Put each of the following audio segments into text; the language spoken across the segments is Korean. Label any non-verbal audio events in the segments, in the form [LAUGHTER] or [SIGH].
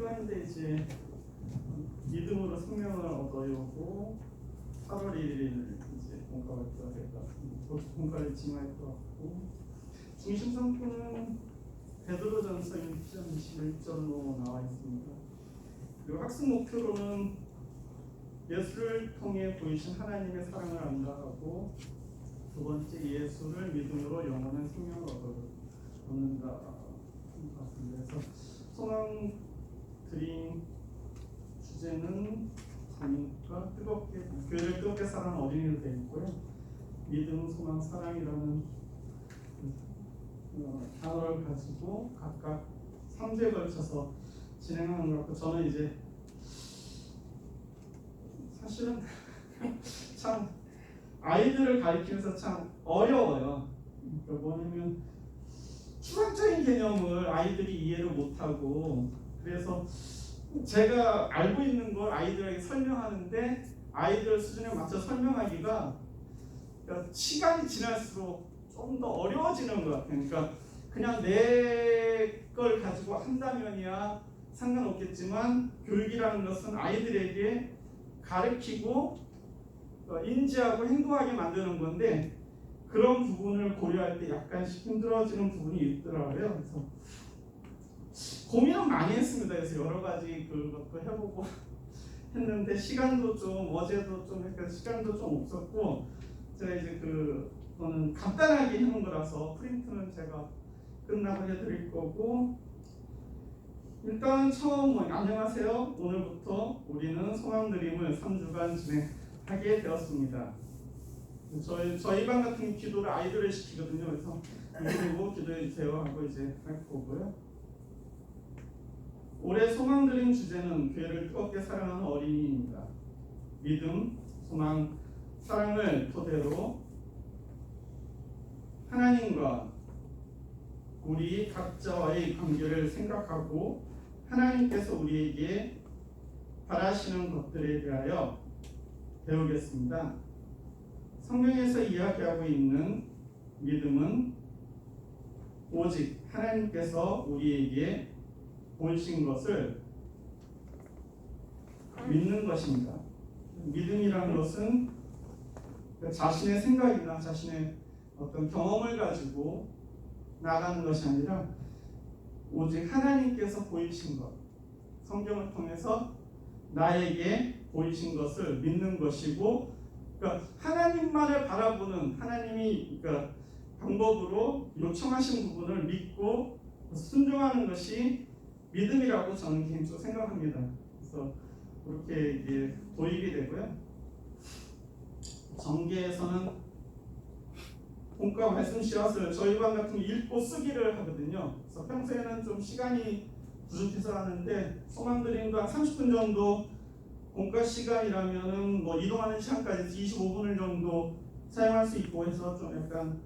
가운데 이제 믿음으로 생명을 얻어요고 8월 1일 이제 공과가 들어갈 것. 곧 공과를 징할 것 같고 중심 상품은 베드로전서 1장 21절로 나와 있습니다. 그리고 학습 목표로는 예수를 통해 보이신 하나님의 사랑을 안다하고 두 번째 예수를 믿음으로 영원한 생명을 얻는다. 그래서 소망 드림 주제는 자녀가 뜨겁게 교회를 뜨겁게 사랑하는 어린이로 되어 있고요. 믿음, 소망, 사랑이라는 어, 단어를 가지고 각각 3주에 걸쳐서 진행하는 것 같고 저는 이제 사실은 [LAUGHS] 참 아이들을 가리키면서 참 어려워요. 그러니까 뭐냐면 추상적인 개념을 아이들이 이해를 못하고 그래서 제가 알고 있는 걸 아이들에게 설명하는데 아이들 수준에 맞춰 설명하기가 시간이 지날수록 좀 더 어려워지는 것 같아요. 그러니까 그냥 내 걸 가지고 한다면이야 상관없겠지만 교육이라는 것은 아이들에게 가르치고 어, 인지하고 행동하게 만드는 건데 그런 부분을 고려할 때 약간씩 힘들어지는 부분이 있더라고요. 그래서 고민은 많이 했습니다. 그래서 여러 가지 그것도 해보고 [LAUGHS] 했는데 시간도 좀 어제도 좀 약간 시간도 좀 없었고 제가 이제 그거는 간단하게 해놓은 거라서 프린트는 제가 끝나고 해드릴 거고 일단 처음 뭐, 안녕하세요. 오늘부터 우리는 소망드림을 3주간 진행하게 되었습니다. 저희 저희 반 같은 기도를 아이들을 시키거든요. 그래서 이거 기도해 주세요 하고 이제 할 거고요. 올해 소망드림 주제는 교회를 뜨겁게 사랑하는 어린이입니다. 믿음, 소망, 사랑을 토대로 하나님과 우리 각자와의 관계를 생각하고 하나님께서 우리에게 바라시는 것들에 대하여 배우겠습니다. 성경에서 이야기하고 있는 믿음은 오직 하나님께서 우리에게 보이신 것을 믿는 것입니다. 믿음이라는 것은 자신의 생각이나 자신의 어떤 경험을 가지고 나가는 것이 아니라 오직 하나님께서 보이신 것, 성경을 통해서 나에게 보이신 것을 믿는 것이고, 그러니까 하나님만을 바라보는 하나님이 그러니까 방법으로 요청하신 부분을 믿고 순종하는 것이 믿음이라고 저는 개인적으로 생각합니다. 그래서 그렇게 이제 도입이 되고요. 정계에서는 본과 말씀 씨앗을 저희 반 같은 경우 읽고 쓰기를 하거든요. 그래서 평소에는 좀 시간이 부족해서 하는데 소망 드림도 한 30분 정도 본과 시간이라면은 뭐 이동하는 시간까지 25분을 정도 사용할 수 있고 해서 좀 약간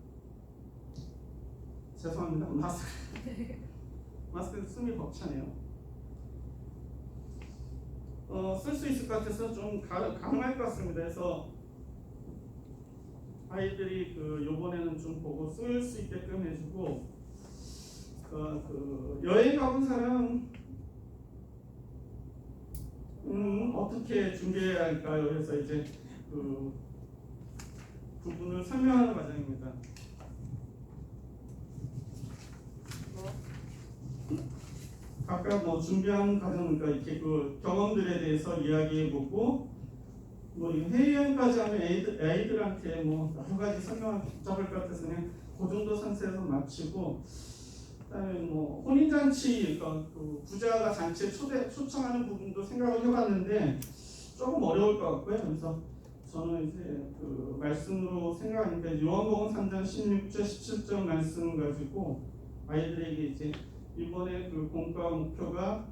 죄송합니다. 마스크 [LAUGHS] 마스크 숨이 벅차네요. 어, 쓸 수 있을 것 같아서 좀 가, 가능할 것 같습니다. 그래서 아이들이 그 요번에는 좀 보고 쓸 수 있게끔 해주고 그, 그 여행 가본 사람 음, 어떻게 준비해야 할까요? 그래서 이제 그 부분을 설명하는 과정입니다. 각각 뭐 준비한 과정, 그러니까 이렇게 그 경험들에 대해서 이야기해 보고 뭐 회의연까지 하면 애들, 애들한테 뭐 여러 가지 설명을 복잡할 것 같아서 그냥 그 정도 상태에서 마치고 그다음에 뭐 혼인잔치 그러니까 그 부자가 잔치에 초대 초청하는 부분도 생각을 해봤는데 조금 어려울 것 같고요. 그래서 저는 이제 그 말씀으로 생각하니까 요한복음 3장 16절 17절 말씀 가지고 아이들에게 이제 이번에 그 공과 목표가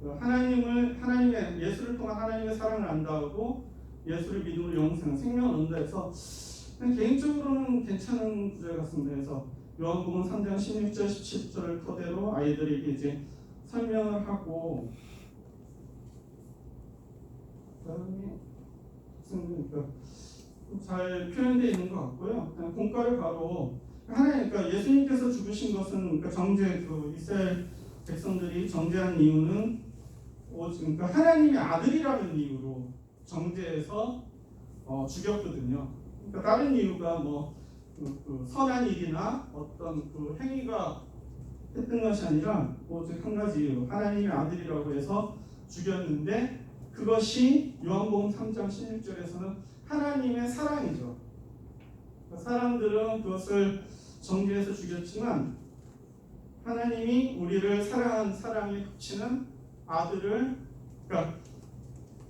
그 하나님을 하나님의 예수를 통한 하나님의 사랑을 안다하고 예수를 믿음으로 영생 생명을 얻는다 해서 그냥 개인적으로는 괜찮은 구절 같습니다. 그래서 요한복음 3장 16절 17절을 토대로 아이들에게 이제 설명을 하고 그다음에 그러니까 잘 표현되어 있는 것 같고요. 공과를 바로 하나님, 그러니까 예수님께서 죽으신 것은 그러니까 정죄 그 이스라엘 백성들이 정죄한 이유는 어, 그러니까 하나님의 아들이라는 이유로 정죄해서 어, 죽였거든요. 그러니까 다른 이유가 뭐 그, 그 선한 일이나 어떤 그 행위가 했던 것이 아니라 오직 한 가지 이유 하나님의 아들이라고 해서 죽였는데 그것이 요한복음 3장 16절에서는 하나님의 사랑이죠. 사람들은 그것을 정죄해서 죽였지만 하나님이 우리를 사랑한 사랑의 극치는 아들을 그러니까,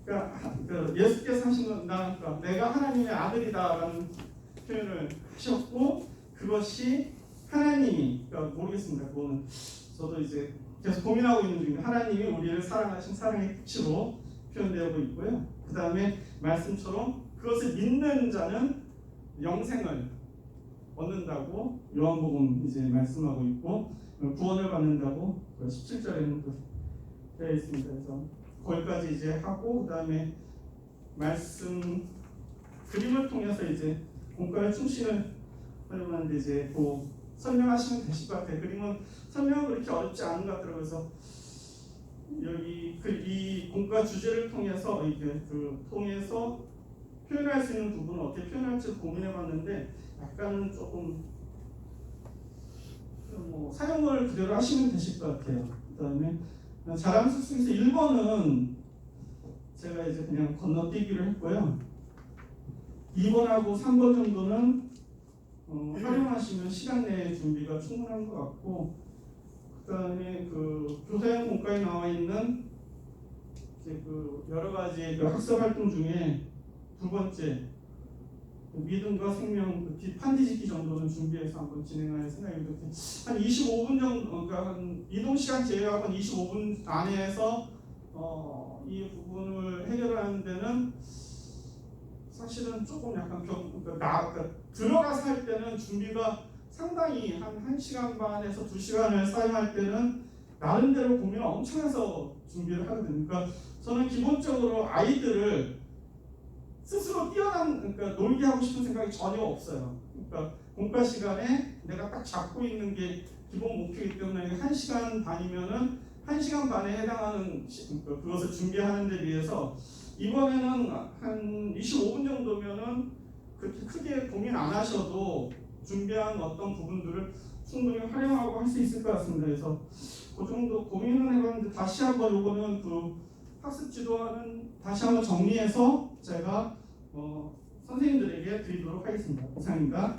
그러니까 하- 그 예수께서 하신 건 나, 그러니까 내가 하나님의 아들이다라는 표현을 하셨고 그것이 하나님이 그러니까 모르겠습니다. 그거는 저도 이제 계속 고민하고 있는 중인데 하나님이 우리를 사랑하신 사랑의 끝으로 표현되고 있고요. 그 다음에 말씀처럼 그것을 믿는 자는 영생을 얻는다고 요한복음 이제 말씀하고 있고 구원을 받는다고 17절에는 또 되어 있습니다. 그래서 거기까지 이제 하고 그 다음에 말씀 그림을 통해서 이제 공과의 충신을 하려고 하는데 이제 그 설명하시면 되실 것 같아요. 그림은 설명은 그렇게 어렵지 않은 것 같더라고요. 그래서 여기 그 이 공과 주제를 통해서 이게 그 통해서 표현할 수 있는 부분을 어떻게 표현할지 고민해봤는데 약간은 조금 뭐 사용을 그대로 하시면 되실 것 같아요. 그다음에 자랑수 중에서 1번은 제가 이제 그냥 건너뛰기를 했고요. 2번하고 3번 정도는 어, 활용하시면 시간 내에 준비가 충분한 것 같고 그다음에 그 교사형 공과에 나와 있는 이제 그 여러 가지 그 학습 활동 중에 두 번째 그 믿음과 생명 그 뒷판 뒤집기 정도는 준비해서 한번 진행할 생각입니다. 한 25분 정도, 그러니까 한 이동 시간 제외하고 한 25분 안에서 어, 이 부분을 해결하는 데는 사실은 조금 약간 경, 그러니까 나, 그러니까 들어가서 할 때는 준비가 상당히 한 1시간 반에서 2시간을 사용할 때는 나름대로 고민을 엄청 해서 준비를 하거든요. 그러니까 저는 기본적으로 아이들을 스스로 뛰어난 그러니까 놀게 하고 싶은 생각이 전혀 없어요. 그러니까 공과 시간에 내가 딱 잡고 있는 게 기본 목표이기 때문에 한 시간 반이면은 한 시간 반에 해당하는 시- 그러니까 그것을 준비하는 데 비해서 이번에는 한 25분 정도면은 그렇게 크게 고민 안 하셔도 준비한 어떤 부분들을 충분히 활용하고 할 수 있을 것 같습니다. 그래서 그 정도 고민을 해봤는데 다시 한번 요거는 그 학습 지도하는 다시 한번 정리해서 제가 어, 선생님들에게 드리도록 하겠습니다. 이상입니다.